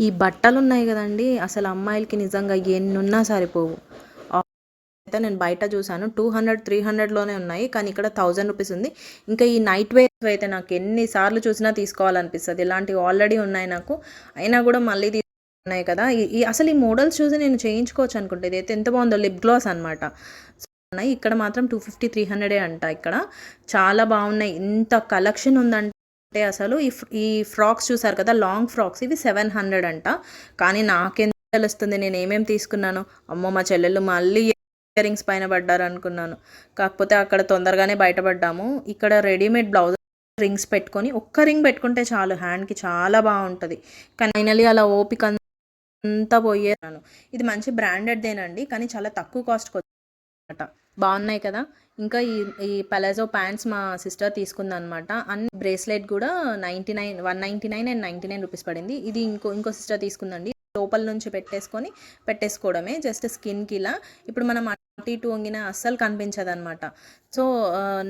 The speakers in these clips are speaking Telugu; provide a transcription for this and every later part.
ఈ బట్టలు ఉన్నాయి కదండి అసలు అమ్మాయిలకి నిజంగా ఎన్నున్నా సరిపోవు. అయితే నేను బయట చూసాను టూ హండ్రెడ్ త్రీ హండ్రెడ్లోనే ఉన్నాయి కానీ ఇక్కడ థౌజండ్ రూపీస్ ఉంది. ఇంకా ఈ నైట్ వేర్ అయితే నాకు ఎన్నిసార్లు చూసినా తీసుకోవాలనిపిస్తుంది. ఇలాంటివి ఆల్రెడీ ఉన్నాయి నాకు అయినా కూడా మళ్ళీ ఉన్నాయి కదా. ఈ- అసలు ఈ మోడల్స్ చూసి నేను చేయించుకోవచ్చు అనుకుంటే ఇది అయితే ఎంత బాగుందో లిప్ గ్లాస్ అనమాట ఉన్నాయి. ఇక్కడ మాత్రం టూ ఫిఫ్టీ త్రీ హండ్రెడే అంట ఇక్కడ. చాలా బాగున్నాయి. ఇంత కలెక్షన్ ఉందంటే అంటే అసలు ఈ ఈ ఫ్రాక్స్ చూసారు కదా లాంగ్ ఫ్రాక్స్ ఇవి సెవెన్ హండ్రెడ్ అంట. కానీ నాకెంత తెలుస్తుంది నేను ఏమేమి తీసుకున్నాను? అమ్మో మా చెల్లెళ్ళు మళ్ళీ ఇయర్ రింగ్స్ పైన పడ్డారు అనుకున్నాను కాకపోతే అక్కడ తొందరగానే బయటపడ్డాము. ఇక్కడ రెడీమేడ్ బ్లౌజ్ రింగ్స్ పెట్టుకొని ఒక్క రింగ్ పెట్టుకుంటే చాలు హ్యాండ్కి చాలా బాగుంటుంది. కానీ ఫైనలీ అలా ఓపిక అంతా పోయేదాను ఇది మంచి బ్రాండెడ్దేనండి కానీ చాలా తక్కువ కాస్ట్కి అనమాట బాగున్నాయి కదా? ఇంకా ఈ ఈ పలాజో ప్యాంట్స్ మా సిస్టర్ తీసుకుందనమాట అన్ని బ్రేస్లెట్ కూడా ninety nine one ninety nine and ninety nine rupees పడింది. ఇది ఇంకో ఇంకో సిస్టర్ తీసుకుందండి. లోపల నుంచి పెట్టేసుకొని పెట్టేసుకోవడమే జస్ట్ స్కిన్కి ఇలా. ఇప్పుడు మనం అటు ఇటు వంగిన అస్సలు కనిపించదు అనమాట సో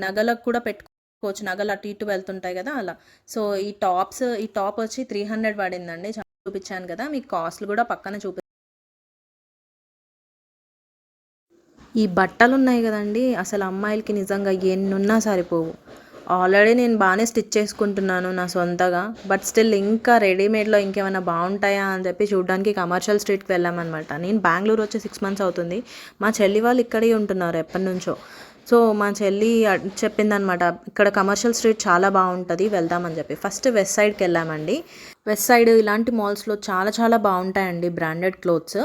నగలకు కూడా పెట్టుకోవచ్చు. నగలు అటు ఇటు వెళ్తుంటాయి కదా అలా. సో ఈ టాప్స్ ఈ టాప్ వచ్చి త్రీ హండ్రెడ్ పడిందండి. చూపించాను కదా మీకు కాస్ట్లు కూడా పక్కన చూపి ఈ బట్టలు ఉన్నాయి కదండి అసలు అమ్మాయిలకి నిజంగా ఎన్నున్నా సరిపోవు. ఆల్రెడీ నేను బాగానే స్టిచ్ చేసుకుంటున్నాను నా సొంతగా బట్ స్టిల్ ఇంకా రెడీమేడ్లో ఇంకేమైనా బాగుంటాయా అని చెప్పి చూడడానికి కమర్షియల్ స్ట్రీట్కి వెళ్ళామన్నమాట. నేను బెంగళూరు వచ్చి సిక్స్ మంత్స్ అవుతుంది. మా చెల్లి వాళ్ళు ఇక్కడే ఉంటున్నారు ఎప్పటి నుంచో. సో మా చెల్లి చెప్పిందనమాట ఇక్కడ కమర్షియల్ స్ట్రీట్ చాలా బాగుంటుంది వెళ్దామని చెప్పి. ఫస్ట్ వెస్ట్ సైడ్కి వెళ్ళామండి. వెస్ట్ సైడ్ ఇలాంటి మాల్స్లో చాలా చాలా బాగుంటాయండి బ్రాండెడ్ క్లోత్స్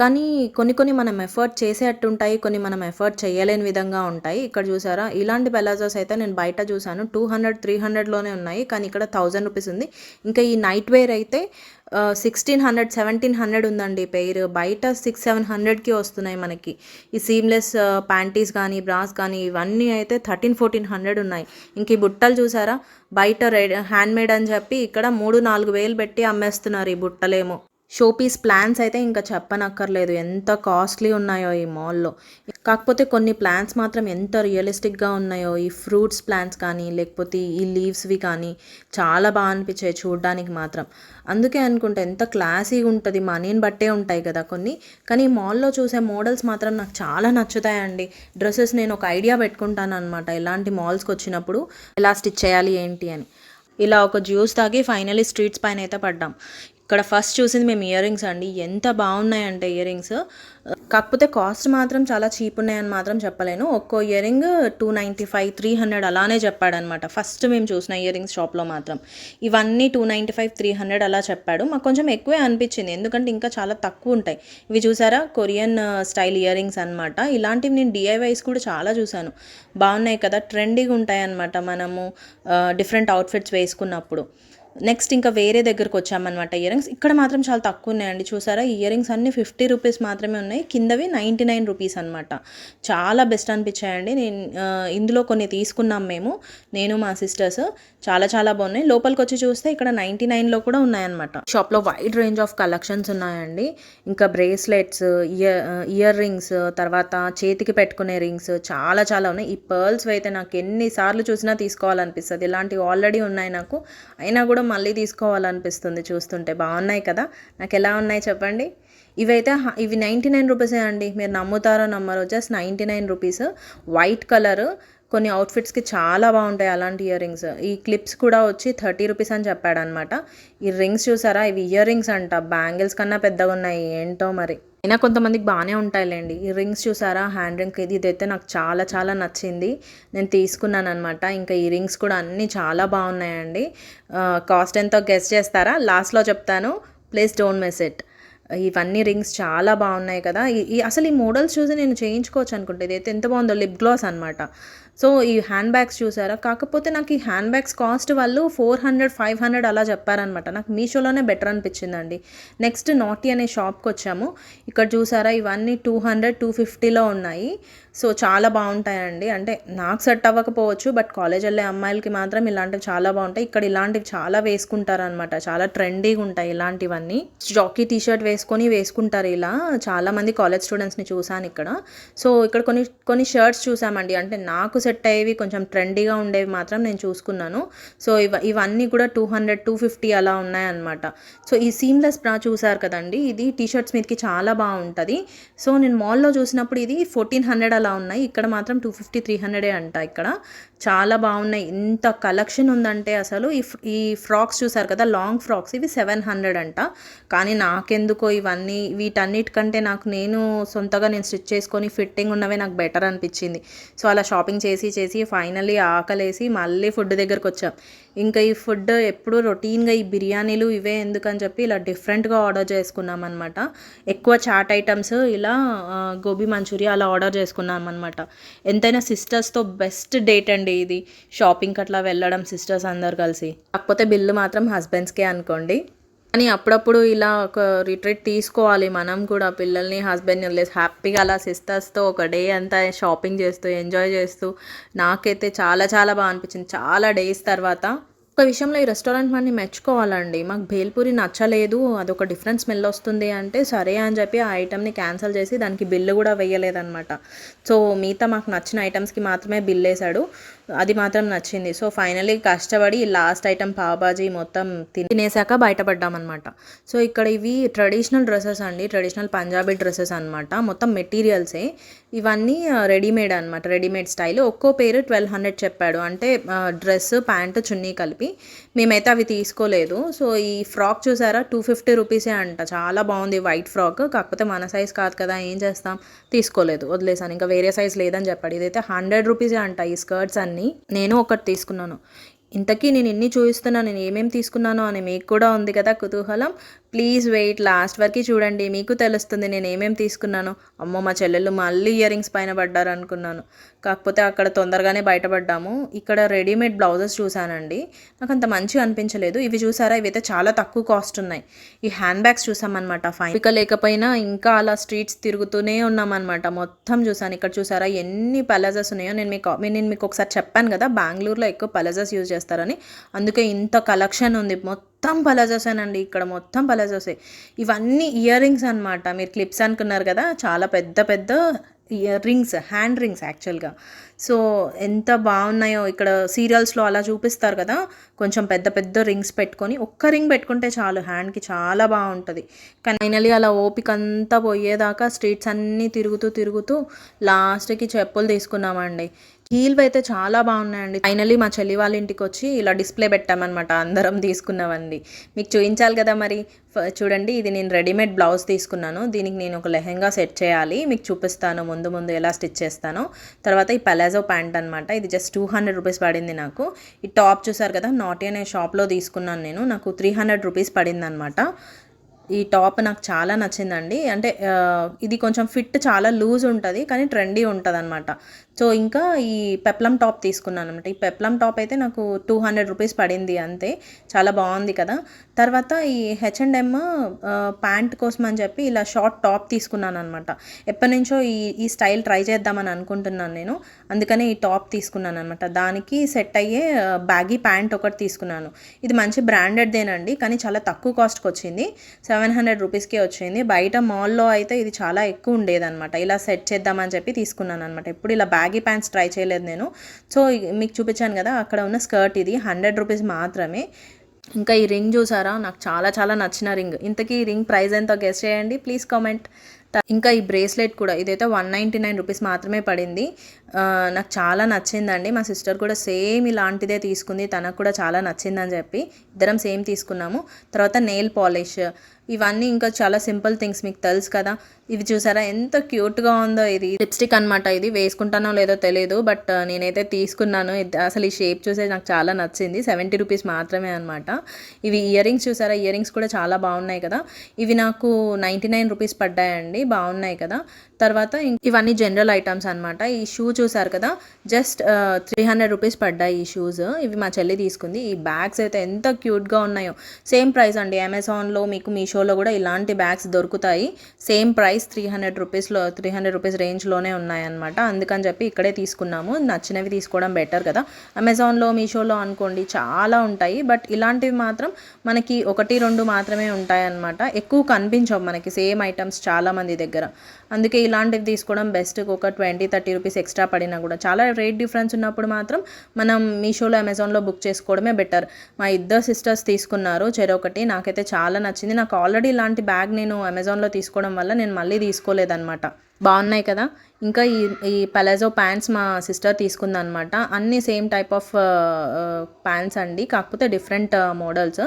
కానీ కొన్ని కొన్ని మనం ఎఫర్ట్ చేసేటట్టు ఉంటాయి కొన్ని మనం ఎఫర్ట్ చేయలేని విధంగా ఉంటాయి. ఇక్కడ చూసారా ఇలాంటి పెలాజోస్ అయితే నేను బయట చూసాను. టూ హండ్రెడ్ త్రీ హండ్రెడ్లోనే ఉన్నాయి. కానీ ఇక్కడ థౌజండ్ రూపీస్ ఉంది. ఇంకా ఈ నైట్ వేర్ అయితే సిక్స్టీన్ హండ్రెడ్ సెవెంటీన్ హండ్రెడ్ ఉందండి పెయిర్. బయట సిక్స్ సెవెన్ హండ్రెడ్కి వస్తున్నాయి మనకి. ఈ సీమ్లెస్ ప్యాంటీస్ కానీ బ్రాస్ కానీ ఇవన్నీ అయితే థర్టీన్ ఫోర్టీన్ హండ్రెడ్ ఉన్నాయి. ఇంక ఈ బుట్టలు చూసారా? బయట రెడ్ హ్యాండ్ మేడ్ అని చెప్పి ఇక్కడ మూడు నాలుగు వేలు పెట్టి అమ్మేస్తున్నారు ఈ బుట్టలేమో. షోపీస్ ప్లాన్స్ అయితే ఇంకా చెప్పనక్కర్లేదు. ఎంత కాస్ట్లీ ఉన్నాయో ఈ మాల్లో. కాకపోతే కొన్ని ప్లాన్స్ మాత్రం ఎంత రియలిస్టిక్గా ఉన్నాయో ఈ ఫ్రూట్స్ ప్లాన్స్ కానీ లేకపోతే ఈ లీవ్స్వి కానీ చాలా బాగా అనిపించాయి చూడడానికి మాత్రం. అందుకే అనుకుంటే ఎంత క్లాసీగా ఉంటుంది మనీని బట్టే ఉంటాయి కదా కొన్ని. కానీ ఈ మాల్లో చూసే మోడల్స్ మాత్రం నాకు చాలా నచ్చుతాయండి. డ్రెస్సెస్ నేను ఒక ఐడియా పెట్టుకుంటాను అనమాట ఇలాంటి మాల్స్కి వచ్చినప్పుడు ఎలా స్టిచ్ చేయాలి ఏంటి అని. ఇలా ఒక జ్యూస్ తాగి ఫైనలీ స్ట్రీట్స్ పైన అయితే పడ్డాం. ఇక్కడ ఫస్ట్ చూసింది మేము ఇయర్ రింగ్స్ అండి. ఎంత బాగున్నాయంటే ఇయర్ రింగ్స్ కాకపోతే కాస్ట్ మాత్రం చాలా చీప్ ఉన్నాయని మాత్రం చెప్పలేను. ఒక్కో earring two ninety five three hundred అలానే చెప్పాడనమాట. ఫస్ట్ మేము చూసిన ఇయర్ రింగ్స్ షాప్లో మాత్రం. ఇవన్నీ two ninety five three hundred అలా చెప్పాడు. మాకు కొంచెం ఎక్కువే అనిపించింది. ఎందుకంటే ఇంకా చాలా తక్కువ ఉంటాయి. ఇవి చూసారా? కొరియన్ స్టైల్ ఇయర్ రింగ్స్ అనమాట ఇలాంటివి నేను డిఐవైస్ కూడా చాలా చూశాను. బాగున్నాయి కదా? ట్రెండీగా ఉంటాయి అనమాట మనము uh, డిఫరెంట్ అవుట్ఫిట్స్ వేసుకున్నప్పుడు. నెక్స్ట్ ఇంకా వేరే దగ్గరకు వచ్చామన్నమాట ఇయర్ రింగ్స్ ఇక్కడ మాత్రం చాలా తక్కువ ఉన్నాయండి. చూసారా? ఇయర్ రింగ్స్ అన్ని ఫిఫ్టీ రూపీస్ మాత్రమే ఉన్నాయి. కిందవి నైంటీ నైన్ రూపీస్ అనమాట చాలా బెస్ట్ అనిపించాయండి. నేను ఇందులో కొన్ని తీసుకున్నాం మేము. నేను మా సిస్టర్స్. చాలా చాలా బాగున్నాయి. లోపలికి వచ్చి చూస్తే ఇక్కడ నైంటీ నైన్లో కూడా ఉన్నాయన్నమాట. షాప్లో వైడ్ రేంజ్ ఆఫ్ కలెక్షన్స్ ఉన్నాయండి. ఇంకా బ్రేస్లెట్స్ ఇయర్ ఇయర్ రింగ్స్ తర్వాత చేతికి పెట్టుకునే రింగ్స్ చాలా చాలా ఉన్నాయి. ఈ పర్ల్స్ అయితే నాకు ఎన్నిసార్లు చూసినా తీసుకోవాలనిపిస్తుంది. ఇలాంటివి ఆల్రెడీ ఉన్నాయి నాకు. అయినా కూడా మళ్ళీ తీసుకోవాలనిపిస్తుంది చూస్తుంటే. బాగున్నాయి కదా? నాకు ఎలా ఉన్నాయి చెప్పండి? ఇవైతే ఇవి నైంటీ నైన్ రూపీసే అండి. మీరు నమ్ముతారో నమ్మరో just ninety nine rupees. White colour కొన్ని అవుట్ఫిట్స్కి చాలా బాగుంటాయి అలాంటి ఇయర్ రింగ్స్ ఈ క్లిప్స్ కూడా వచ్చి థర్టీ రూపీస్ అని చెప్పాడనమాట ఈ రింగ్స్ చూసారా? ఇవి ఇయర్ రింగ్స్ అంట. బ్యాంగిల్స్ కన్నా పెద్దగా ఉన్నాయి. ఏంటో మరి. అయినా కొంతమందికి బాగానే ఉంటాయిలేండి. ఈ రింగ్స్ చూసారా? హ్యాండ్ రింగ్ ఇది ఇదైతే నాకు చాలా చాలా నచ్చింది. నేను తీసుకున్నాను అనమాట ఇంకా ఈ రింగ్స్ కూడా అన్నీ చాలా బాగున్నాయండి. కాస్ట్ ఎంతో గెస్ట్ చేస్తారా? లాస్ట్లో చెప్తాను. ప్లీజ్ డోంట్ మిస్ ఇట్ ఇవన్నీ రింగ్స్ చాలా బాగున్నాయి కదా. ఈ ఈ- అసలు ఈ మోడల్స్ చూసి నేను చేయించుకోవచ్చు అనుకుంటే. ఇదైతే ఎంత బాగుందో. లిప్ గ్లాస్ అనమాట సో ఈ హ్యాండ్ బ్యాగ్స్ చూసారా? కాకపోతే నాకు ఈ హ్యాండ్ బ్యాగ్స్ కాస్ట్ వాళ్ళు ఫోర్ హండ్రెడ్ ఫైవ్ హండ్రెడ్ అలా చెప్పారనమాట నాకు మీషోలోనే బెటర్ అనిపించిందండి. నెక్స్ట్ నాటీ అనే షాప్కి వచ్చాము. ఇక్కడ చూసారా ఇవన్నీ టూ హండ్రెడ్ టూ ఫిఫ్టీలో ఉన్నాయి. సో చాలా బాగుంటాయండి. అంటే నాకు సెట్ అవ్వకపోవచ్చు బట్ కాలేజ్ వెళ్ళే అమ్మాయిలకి మాత్రం ఇలాంటివి చాలా బాగుంటాయి. ఇక్కడ ఇలాంటివి చాలా వేసుకుంటారనమాట చాలా ట్రెండీగా ఉంటాయి ఇలాంటివన్నీ. జాకీ టీ షర్ట్ వేసుకొని వేసుకుంటారు ఇలా. చాలా మంది కాలేజ్ స్టూడెంట్స్ని చూసాను ఇక్కడ. సో ఇక్కడ కొన్ని కొన్ని షర్ట్స్ చూసామండి. అంటే నాకు సెట్ అయ్యేవి కొంచెం ట్రెండీగా ఉండేవి మాత్రం నేను చూసుకున్నాను. సో ఇవ ఇవన్నీ కూడా టూ హండ్రెడ్ టూ ఫిఫ్టీ అలా ఉన్నాయన్నమాట. సో ఈ సీమ్లెస్ బ్రా చూసారు కదండి? ఇది టీ షర్ట్స్ మీదకి చాలా బాగుంటుంది. సో నేను మాల్లో చూసినప్పుడు ఇది ఫోర్టీన్ హండ్రెడ్ అలా ఉన్నాయి. ఇక్కడ మాత్రం టూ ఫిఫ్టీ త్రీ హండ్రెడే అంట ఇక్కడ. చాలా బాగున్నాయి. ఇంత కలెక్షన్ ఉందంటే అసలు ఈ ఈ ఫ్రాక్స్ చూసారు కదా లాంగ్ ఫ్రాక్స్ ఇవి సెవెన్ హండ్రెడ్ అంట. కానీ నాకెందుకో ఇవన్నీ వీటన్నిటికంటే నాకు నేను సొంతగా నేను స్టిచ్ చేసుకొని ఫిట్టింగ్ ఉన్నవే నాకు బెటర్ అనిపించింది. సో అలా షాపింగ్ చేసి చేసి ఫైనల్లీ ఆకలేసి మళ్ళీ ఫుడ్ దగ్గరకు వచ్చాం ఇంకా ఈ ఫుడ్ ఎప్పుడు రొటీన్గా ఈ బిర్యానీలు ఇవే ఎందుకని చెప్పి ఇలా డిఫరెంట్గా ఆర్డర్ చేసుకున్నాం అనమాట ఎక్కువ చాట్ ఐటమ్స్ ఇలా గోబీ మంచూరియా అలా ఆర్డర్ చేసుకున్నాం అనమాట ఎంతైనా సిస్టర్స్తో బెస్ట్ డేట్ అండి ఇది. షాపింగ్కి అట్లా వెళ్ళడం సిస్టర్స్ అందరు కలిసి. కాకపోతే బిల్లు మాత్రం హస్బెండ్స్కే అనుకోండి. కానీ అప్పుడప్పుడు ఇలా ఒక రిట్రీట్ తీసుకోవాలి. మనం కూడా పిల్లల్ని హస్బెండ్ని వదిలేసి హ్యాపీగా అలా సిస్టర్స్తో ఒక డే అంతా షాపింగ్ చేస్తూ ఎంజాయ్ చేస్తూ నాకైతే చాలా చాలా బాగా అనిపించింది. చాలా డేస్ తర్వాత ఒక విషయంలో ఈ రెస్టారెంట్ మనని మెచ్చుకోవాలండి. మాకు భేల్పూరి నచ్చలేదు అదొక డిఫరెంట్ స్మెల్ వస్తుంది అంటే సరే అని చెప్పి ఆ ఐటమ్ని క్యాన్సిల్ చేసి దానికి బిల్లు కూడా వేయలేదన్నమాట. సో మిగతా మాకు నచ్చిన ఐటమ్స్కి మాత్రమే బిల్ వేశాడు. అది మాత్రం నచ్చింది. సో ఫైనలీ కష్టపడి లాస్ట్ ఐటమ్ పావుబాజీ మొత్తం తినేసాక బయటపడ్డామన్నమాట. సో ఇక్కడ ఇవి ట్రెడిషనల్ డ్రెస్సెస్ అండి. ట్రెడిషనల్ పంజాబీ డ్రెస్సెస్ అనమాట మొత్తం మెటీరియల్సే. ఇవన్నీ రెడీమేడ్ అనమాట రెడీమేడ్ స్టైల్. ఒక్కో పేరు ట్వెల్వ్ హండ్రెడ్ చెప్పాడు. అంటే డ్రెస్ ప్యాంట్ చున్నీ కలిపి. మేమైతే అవి తీసుకోలేదు. సో ఈ ఫ్రాక్ చూసారా? టూ ఫిఫ్టీ రూపీసే అంట. చాలా బాగుంది. White frock. కాకపోతే మన సైజ్ కాదు కదా ఏం చేస్తాం? తీసుకోలేదు. వదిలేసాను. ఇంకా వేరే సైజ్ లేదని చెప్పాడు. ఇదైతే హండ్రెడ్ రూపీసే అంట ఈ స్కర్ట్స్ అన్నీ. నేను ఒకటి తీసుకున్నాను. ఇంతకీ నేను ఎన్ని చూపిస్తున్నా నేను ఏమేమి తీసుకున్నాను అని మీకు కూడా ఉంది కదా కుతూహలం. ప్లీజ్ వెయిట్ లాస్ట్ వరకు చూడండి మీకు తెలుస్తుంది నేను ఏమేమి తీసుకున్నాను. అమ్మో మా చెల్లెళ్ళు మళ్ళీ ఇయర్ రింగ్స్ పైన పడ్డారు అనుకున్నాను కాకపోతే అక్కడ తొందరగానే బయటపడ్డాము. ఇక్కడ రెడీమేడ్ బ్లౌజెస్ చూశానండి. నాకు అంత మంచిగా అనిపించలేదు. ఇవి చూసారా? ఇవైతే చాలా తక్కువ కాస్ట్ ఉన్నాయి. ఈ హ్యాండ్ బ్యాగ్స్ చూసామన్నమాట ఫైన్. ఇక లేకపోయినా ఇంకా అలా స్ట్రీట్స్ తిరుగుతూనే ఉన్నామన్నమాట. మొత్తం చూసాను ఇక్కడ చూసారా? ఎన్ని పలాజాస్ ఉన్నాయో? నేను మీకు నేను మీకు ఒకసారి చెప్పాను కదా బెంగళూరులో ఎక్కువ పలాజాస్ యూజ్ చేస్తారని. అందుకే ఇంత కలెక్షన్ ఉంది మొత్తం. మొత్తం పలాజోసేనండి. ఇక్కడ మొత్తం పలాజోసే. ఇవన్నీ ఇయర్ రింగ్స్ అనమాట మీరు క్లిప్స్ అనుకున్నారు కదా చాలా పెద్ద పెద్ద ఇయర్ రింగ్స్ హ్యాండ్ రింగ్స్ యాక్చువల్గా. సో ఎంత బాగున్నాయో ఇక్కడ సీరియల్స్లో అలా చూపిస్తారు కదా కొంచెం పెద్ద పెద్ద రింగ్స్ పెట్టుకొని ఒక్క రింగ్ పెట్టుకుంటే చాలు హ్యాండ్కి చాలా బాగుంటుంది. కానీ ఫైనలీ అలా ఓపిక అంతా పోయేదాకా స్ట్రీట్స్ అన్నీ తిరుగుతూ తిరుగుతూ లాస్ట్కి చెప్పులు తీసుకున్నామండి. హీల్వి అయితే చాలా బాగున్నాయండి. ఫైనలీ మా చెల్లి వాళ్ళ ఇంటికి వచ్చి ఇలా డిస్ప్లే పెట్టామన్నమాట అందరం తీసుకున్నవండి మీకు చూపించాలి కదా మరి. ఫ- చూడండి ఇది నేను రెడీమేడ్ బ్లౌజ్ తీసుకున్నాను. దీనికి నేను ఒక లెహెంగా సెట్ చేయాలి. మీకు చూపిస్తాను ముందు ముందు ఎలా స్టిచ్ చేస్తానో. తర్వాత ఈ పలాజో ప్యాంట్ అనమాట ఇది జస్ట్ టూ హండ్రెడ్ రూపీస్ పడింది నాకు. ఈ టాప్ చూసారు కదా నాటి అనే షాప్లో తీసుకున్నాను నేను. నాకు త్రీ హండ్రెడ్ రూపీస్ పడింది అనమాట ఈ టాప్ నాకు చాలా నచ్చిందండి. అంటే ఇది కొంచెం ఫిట్ చాలా లూజ్ ఉంటుంది కానీ ట్రెండీ ఉంటుంది అనమాట సో ఇంకా ఈ పెప్లం టాప్ తీసుకున్నాను అనమాట ఈ పెప్లం టాప్ అయితే నాకు టూ హండ్రెడ్ రూపీస్ పడింది అంతే. చాలా బాగుంది కదా. తర్వాత ఈ హెచ్ అండ్ ఎమ్ ప్యాంట్ కోసం అని చెప్పి ఇలా షార్ట్ టాప్ తీసుకున్నాను అనమాట ఎప్పటి నుంచో ఈ ఈ స్టైల్ ట్రై చేద్దామని అనుకుంటున్నాను నేను. అందుకనే ఈ టాప్ తీసుకున్నాను అనమాట దానికి సెట్ అయ్యే బ్యాగీ ప్యాంట్ ఒకటి తీసుకున్నాను. ఇది మంచి బ్రాండెడ్దేనండి కానీ చాలా తక్కువ కాస్ట్కి వచ్చింది. సెవెన్ హండ్రెడ్ రూపీస్కే వచ్చింది. బయట మాల్లో అయితే ఇది చాలా ఎక్కువ ఉండేదన్నమాట. ఇలా సెట్ చేద్దామని చెప్పి తీసుకున్నాను అనమాట ఎప్పుడు ఇలా బ్యాగ్ ప్యాంట్స్ ట్రై చేయలేదు నేను. సో మీకు చూపించాను కదా అక్కడ ఉన్న స్కర్ట్ ఇది హండ్రెడ్ రూపీస్ మాత్రమే. ఇంకా ఈ రింగ్ చూసారా? నాకు చాలా చాలా నచ్చిన రింగ్. ఇంతకీ ఈ రింగ్ ప్రైస్ ఎంతో గెస్ట్ చేయండి. ప్లీజ్ కామెంట్ ఇంకా ఈ బ్రేస్లెట్ కూడా ఇదైతే వన్ నైంటీ నైన్ రూపీస్ మాత్రమే పడింది. నాకు చాలా నచ్చిందండి. మా సిస్టర్ కూడా సేమ్ ఇలాంటిదే తీసుకుంది. తనకు కూడా చాలా నచ్చిందని చెప్పి ఇద్దరం సేమ్ తీసుకున్నాము. తర్వాత నెయిల్ పాలిష్ ఇవన్నీ ఇంకా చాలా సింపుల్ థింగ్స్ మీకు తెలుసు కదా. ఇవి చూసారా ఎంత క్యూట్గా ఉందో ఇది. లిప్స్టిక్ అనమాట ఇది. వేసుకుంటానో లేదో తెలియదు బట్ నేనైతే తీసుకున్నాను. అసలు ఈ షేప్ చూసే నాకు చాలా నచ్చింది. సెవెంటీ రూపీస్ మాత్రమే అనమాట ఇవి ఇయర్ రింగ్స్ చూసారా? ఇయర్ రింగ్స్ కూడా చాలా బాగున్నాయి కదా. ఇవి నాకు నైంటీ నైన్ రూపీస్ పడ్డాయండి. బాగున్నాయి కదా. తర్వాత ఇవన్నీ జనరల్ ఐటమ్స్ అనమాట ఈ షూ చూసారు కదా? జస్ట్ త్రీ హండ్రెడ్ రూపీస్ పడ్డాయి ఈ షూస్ ఇవి మా చెల్లి తీసుకుంది. ఈ బ్యాగ్స్ అయితే ఎంత క్యూట్గా ఉన్నాయో. సేమ్ ప్రైస్ అండి. అమెజాన్లో మీకు మీషోలో కూడా ఇలాంటి బ్యాగ్స్ దొరుకుతాయి. సేమ్ ప్రైస్ త్రీ హండ్రెడ్ రూపీస్లో త్రీ హండ్రెడ్ రూపీస్ రేంజ్లోనే ఉన్నాయన్నమాట అందుకని చెప్పి ఇక్కడే తీసుకున్నాము. నచ్చినవి తీసుకోవడం బెటర్ కదా. అమెజాన్లో మీషోలో అనుకోండి చాలా ఉంటాయి. బట్ ఇలాంటివి మాత్రం మనకి ఒకటి రెండు మాత్రమే ఉంటాయి అన్నమాట ఎక్కువ కనిపించవు మనకి. సేమ్ ఐటమ్స్ చాలామంది మంది దగ్గర. అందుకే ఇలాంటివి తీసుకోవడం బెస్ట్ ఒక ట్వంటీ థర్టీ రూపీస్ ఎక్స్ట్రా పడినా కూడా. చాలా రేట్ డిఫరెన్స్ ఉన్నప్పుడు మాత్రం మనం మీషోలో అమెజాన్లో బుక్ చేసుకోవడమే బెటర్ మా ఇద్దరు సిస్టర్స్ తీసుకున్నారు చెరొకటి నాకైతే చాలా నచ్చింది. నాకు ఆల్రెడీ ఇలాంటి బ్యాగ్ నేను అమెజాన్లో తీసుకోవడం వల్ల నేను మళ్ళీ తీసుకోలేదన్నమాట. బాగున్నాయి కదా. ఇంకా ఈ ఈ పలాజో ప్యాంట్స్ మా సిస్టర్ తీసుకుందనమాట అన్ని సేమ్ టైప్ ఆఫ్ ప్యాంట్స్ అండి. కాకపోతే డిఫరెంట్ మోడల్స్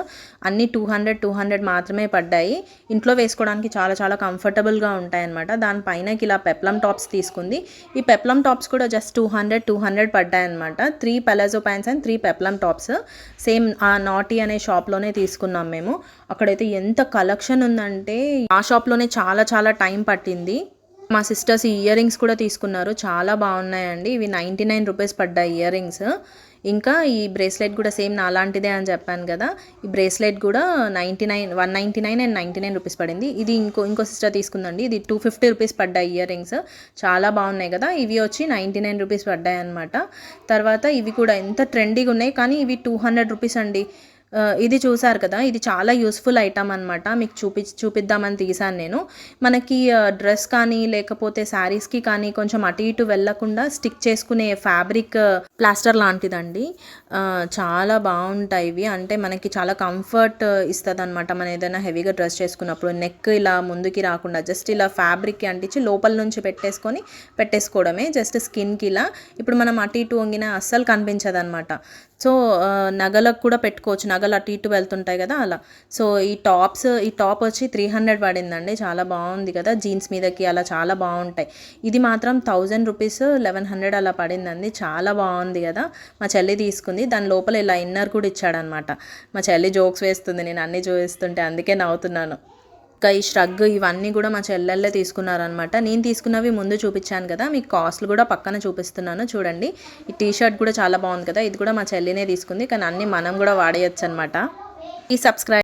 అన్నీ టూ హండ్రెడ్ టూ హండ్రెడ్ మాత్రమే పడ్డాయి. ఇంట్లో వేసుకోవడానికి చాలా చాలా కంఫర్టబుల్గా ఉంటాయన్నమాట. దానిపైనకి ఇలా పెప్లం టాప్స్ తీసుకుంది. ఈ పెప్లం టాప్స్ కూడా just two hundred two hundred పడ్డాయి అనమాట three palazzo pants and three peplum tops same ఆ నాటీ అనే షాప్లోనే తీసుకున్నాం మేము. అక్కడైతే ఎంత కలెక్షన్ ఉందంటే ఆ షాప్లోనే చాలా చాలా టైం పట్టింది. మా సిస్టర్స్ ఈ ఇయర్ రింగ్స్ కూడా తీసుకున్నారు. చాలా బాగున్నాయండి. ఇవి నైంటీ నైన్ రూపీస్ పడ్డాయి ఇయర్ రింగ్స్ ఇంకా ఈ బ్రేస్లెట్ కూడా సేమ్ నాలాంటిదే అని చెప్పాను కదా. ఈ బ్రేస్లెట్ కూడా ninety nine one ninety nine and ninety nine rupees పడింది. ఇది ఇంకో ఇంకో సిస్టర్ తీసుకుందండి. ఇది టూ ఫిఫ్టీ రూపీస్ పడ్డాయి ఇయర్ రింగ్స్ చాలా బాగున్నాయి కదా. ఇవి వచ్చి నైంటీ నైన్ రూపీస్ పడ్డాయి అనమాట తర్వాత ఇవి కూడా ఎంత ట్రెండీగా ఉన్నాయి. కానీ ఇవి టూ హండ్రెడ్ రూపీస్ అండి. ఇది చూసారు కదా ఇది చాలా యూస్ఫుల్ ఐటమ్ అనమాట మీకు చూపి చూపిద్దామని తీసాను నేను. మనకి డ్రెస్ కానీ లేకపోతే శారీస్కి కానీ కొంచెం అటు ఇటు వెళ్ళకుండా స్టిక్ చేసుకునే ఫ్యాబ్రిక్ ప్లాస్టర్ లాంటిదండి. చాలా బాగుంటాయి ఇవి. అంటే మనకి చాలా కంఫర్ట్ ఇస్తుంది అనమాట మనం ఏదైనా హెవీగా డ్రెస్ చేసుకున్నప్పుడు నెక్ ఇలా ముందుకి రాకుండా జస్ట్ ఇలా ఫ్యాబ్రిక్కి అంటించి లోపల నుంచి పెట్టేసుకొని పెట్టేసుకోవడమే జస్ట్ స్కిన్కి ఇలా. ఇప్పుడు మనం అటు ఇటు వంగిన అస్సలు కనిపించదు అనమాట సో నగలకు కూడా పెట్టుకోవచ్చు. నగలు అటు ఇటు వెళ్తుంటాయి కదా అలా. సో ఈ టాప్స్ ఈ టాప్ వచ్చి త్రీ హండ్రెడ్ పడిందండి. చాలా బాగుంది కదా. జీన్స్ మీదకి అలా చాలా బాగుంటాయి. ఇది మాత్రం థౌజండ్ రూపీస్ లెవెన్ హండ్రెడ్ అలా పడిందండి. చాలా బాగుంది కదా. మా చెల్లి తీసుకుంది. దాని లోపల ఇలా ఇన్నర్ కూడా ఇచ్చాడనమాట. మా చెల్లి జోక్స్ వేస్తుంది. నేను అన్నీ చూపిస్తుంటే అందుకే నవ్వుతున్నాను. ఇంకా ఈ ష్రగ్ ఇవన్నీ కూడా మా చెల్లెళ్ళే తీసుకున్నారనమాట నేను తీసుకున్నవి ముందు చూపించాను కదా మీకు కాస్ట్లు కూడా పక్కన చూపిస్తున్నాను చూడండి. ఈ టీ షర్ట్ కూడా చాలా బాగుంది కదా ఇది కూడా మా చెల్లినే తీసుకుంది కానీ అన్నీ మనం కూడా వాడేయచ్చు అనమాట ఈ సబ్స్క్రైబ్